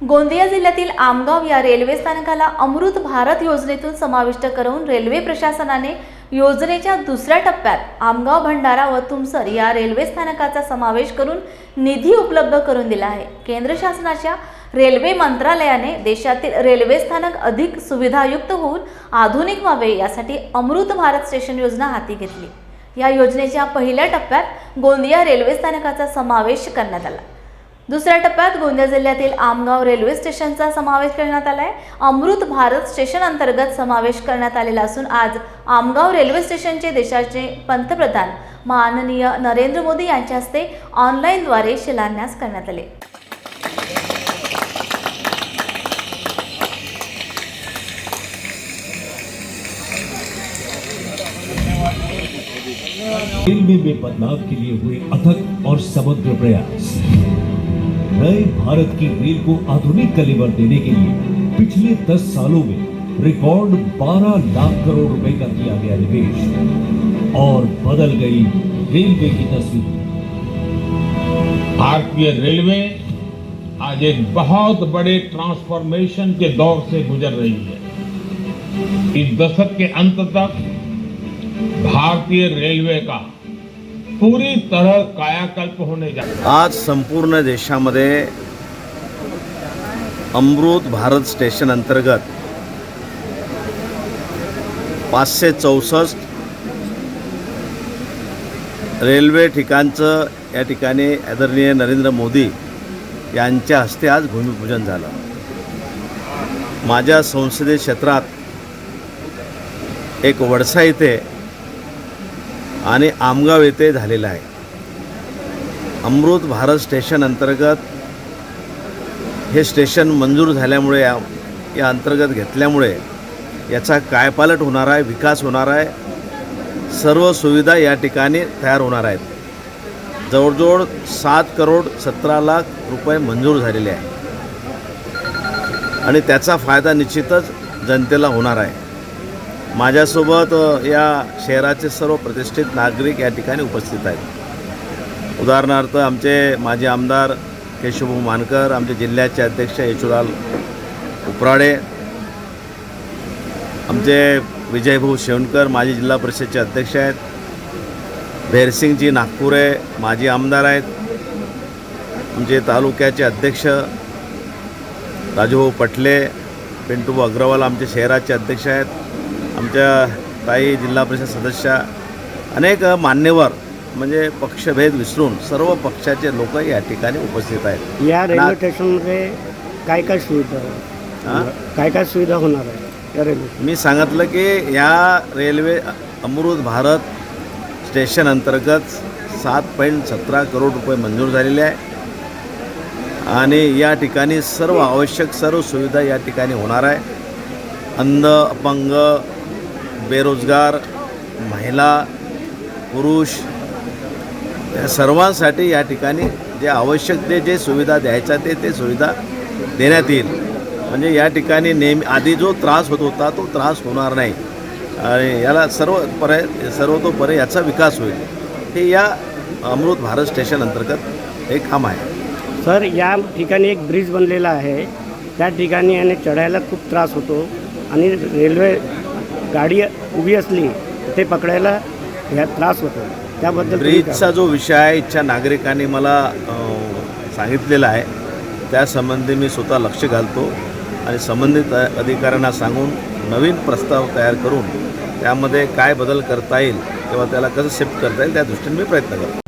गोंदिया जिल्ह्यातील आमगाव या रेल्वे स्थानकाला अमृत भारत योजनेतून समाविष्ट करून रेल्वे प्रशासनाने योजनेच्या दुसऱ्या टप्प्यात आमगाव भंडारा व तुमसर या रेल्वे स्थानकाचा समावेश करून निधी उपलब्ध करून दिला आहे. केंद्र शासनाच्या रेल्वे मंत्रालयाने देशातील रेल्वे स्थानक अधिक सुविधायुक्त होऊन आधुनिक व्हावे यासाठी अमृत भारत स्टेशन योजना हाती घेतली. या योजनेच्या पहिल्या टप्प्यात गोंदिया रेल्वे स्थानकाचा समावेश करण्यात आला. दुसऱ्या टप्प्यात गोंदिया जिल्ह्यातील आमगाव रेल्वे स्टेशनचा समावेश करण्यात आलाय. अमृत भारत स्टेशन अंतर्गत समावेश करण्यात आलेला असून आज आमगाव रेल्वे स्टेशनचे देशाचे पंतप्रधान माननीय नरेंद्र मोदी यांच्या हस्ते ऑनलाईनद्वारे शिलान्यास करण्यात आले. रेलवे में बदलाव के लिए हुए अथक और समग्र प्रयास। नए भारत की रेल को आधुनिक कलेवर देने के लिए पिछले 10 सालों में रिकॉर्ड 12 लाख करोड़ रुपए का किया गया निवेश और बदल गई रेलवे की तस्वीर। भारतीय रेलवे आज एक बहुत बड़े ट्रांसफॉर्मेशन के दौर से गुजर रही है। इस दशक के अंत तक भारतीय रेलवे का पूरी तरह कायाकल्प होने जा आज संपूर्ण देशामध्ये अमृत भारत स्टेशन अंतर्गत पाचशे चौसष्ट रेल्वे ठिकाणचं या ठिकाणी आदरणीय नरेंद्र मोदी यांच्या हस्ते आज भूमिपूजन झालं. माझ्या संसदीय क्षेत्रात एक वडसा येथे आणि आमगाव येथे झालेलं आहे. अमृत भारत स्टेशन अंतर्गत हे स्टेशन मंजूर झाल्यामुळे या या अंतर्गत घेतल्यामुळे याचा कायपालट होणार आहे विकास होणार आहे. सर्व सुविधा या ठिकाणी तयार होणार आहेत. जवळजवळ सात करोड सतरा लाख रुपये मंजूर झालेले आहे. आणि त्याचा फायदा निश्चितच जनतेला होणार आहे. माझ्यासोबत या शहराचे सर्व प्रतिष्ठित नागरिक या ठिकाणी उपस्थित आहेत. उदाहरणार्थ आमचे माजी आमदार केशवभाऊ मानकर आमचे जिल्ह्याचे अध्यक्ष यशुलाल उपराडे आमचे विजयभाऊ शेवणकर माजी जिल्हा परिषदचे अध्यक्ष आहेत भैरसिंगजी नागपुरे माजी आमदार आहेत आमचे तालुक्याचे अध्यक्ष राजूभाऊ पटले पिंटूभाऊ अग्रवाल आमचे शहराचे अध्यक्ष आहेत आमच्या ताई जिल्हा परिषद सदस्य अनेक मान्यवर म्हणजे पक्षभेद विसरून सर्व पक्षाचे लोक या ठिकाणी उपस्थित आहेत. या रेल्वे स्टेशनमध्ये काय काय सुविधा? काय काय सुविधा होणार आहे या रेल्वे मी सांगितलं की या रेल्वे अमृत भारत स्टेशन अंतर्गत सात पॉईंट सतरा करोड रुपये मंजूर झालेले आहे. आणि या ठिकाणी सर्व आवश्यक सर्व सुविधा या ठिकाणी होणार आहे. अंध अपंग बेरोजगार महिला पुरुष या सर्वांसाठी या ठिकाणी जे आवश्यक ते जे सुविधा द्यायच्या ते ते सुविधा देण्यात येईल. म्हणजे या ठिकाणी नेहमी आधी जो त्रास होत होता तो त्रास होणार नाही. आणि याला सर्व पर्याय सर्वतोपरी याचा विकास होईल. हे या अमृत भारत स्टेशन अंतर्गत हे काम आहे. सर या ठिकाणी एक ब्रिज बनलेला आहे. त्या ठिकाणी आणि चढायला खूप त्रास होतो. आणि रेल्वे गाडी उभी असली ते पकडायला ह्या त्रास होतो. त्याबद्दल ब्रिजचा जो विषय आहे इच्छा नागरिकांनी मला सांगितलेला आहे त्यासंबंधी मी स्वतः लक्ष घालतो आणि संबंधित अधिकाऱ्यांना सांगून नवीन प्रस्ताव तयार करून त्यामध्ये काय बदल करता येईल किंवा त्याला कसं शिफ्ट करता येईल त्या दृष्टीने मी प्रयत्न करतो.